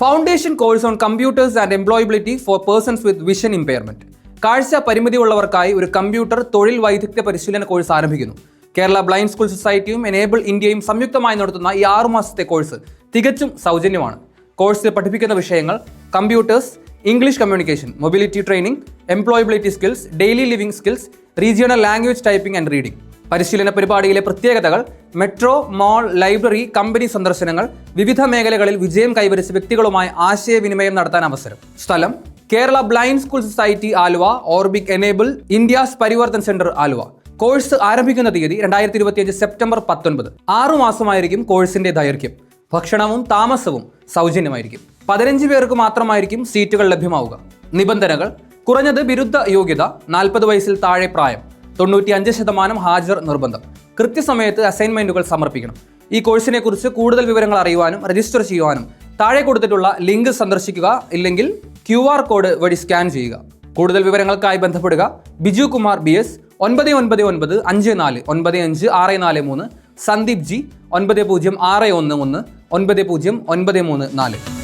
Foundation course on computers and employability for persons with vision impairment കാഴ്ച പരിമിതിയുള്ളവർക്കായി ഒരു computer തൊഴിൽ വൈദഗ്ധ്യ പരിശീലന കോഴ്സ് ആരംഭിക്കുന്നു. കേരള ബ്ലൈൻഡ് സ്കൂൾ സൊസൈറ്റിയും എനേബിൾ ഇന്ത്യയും സംയുക്തമായി നടത്തുന്ന ഈ ആറുമാസത്തെ കോഴ്സ് തികച്ചും സൗജന്യമാണ്. കോഴ്സിൽ പഠിപ്പിക്കുന്ന വിഷയങ്ങൾ computers English communication mobility training employability skills daily living skills regional language typing and reading പരിശീലന പരിപാടിയിലെ പ്രത്യേകതകൾ മെട്രോ മോൾ ലൈബ്രറി കമ്പനി സന്ദർശനങ്ങൾ വിവിധ മേഖലകളിൽ വിജയം കൈവരിച്ച വ്യക്തികളുമായി ആശയവിനിമയം നടത്താൻ അവസരം. സ്ഥലം Kerala blind school society Aluva Orbic enable India's Parivartan centre Aluva. Course ആരംഭിക്കുന്ന തീയതി രണ്ടായിരത്തി ഇരുപത്തിയഞ്ച് സെപ്റ്റംബർ പത്തൊൻപത്. ആറു മാസമായിരിക്കും കോഴ്സിന്റെ ദൈർഘ്യം. ഭക്ഷണവും താമസവും സൗജന്യമായിരിക്കും. പതിനഞ്ച് പേർക്ക് മാത്രമായിരിക്കും സീറ്റുകൾ ലഭ്യമാവുക. നിബന്ധനകൾ കുറഞ്ഞത് ബിരുദ യോഗ്യത നാൽപ്പത് വയസ്സിൽ താഴെ പ്രായം. തൊണ്ണൂറ്റി അഞ്ച് ശതമാനം ഹാജർ നിർബന്ധം. കൃത്യസമയത്ത് അസൈൻമെന്റുകൾ സമർപ്പിക്കണം. ഈ കോഴ്സിനെ കുറിച്ച് കൂടുതൽ വിവരങ്ങൾ അറിയുവാനും രജിസ്റ്റർ ചെയ്യുവാനും താഴെ കൊടുത്തിട്ടുള്ള ലിങ്ക് സന്ദർശിക്കുക ഇല്ലെങ്കിൽ ക്യു ആർ കോഡ് വഴി സ്കാൻ ചെയ്യുക. കൂടുതൽ വിവരങ്ങൾക്കായി ബന്ധപ്പെടുക ബിജു കുമാർ ബി എസ് ഒൻപത് ഒൻപത് ഒൻപത് അഞ്ച് നാല് ഒൻപത് അഞ്ച് ആറ് നാല് മൂന്ന് സന്ദീപ് ജി ഒൻപത് പൂജ്യം ആറ് ഒന്ന് ഒന്ന് ഒൻപത് പൂജ്യം ഒൻപത് മൂന്ന് നാല്.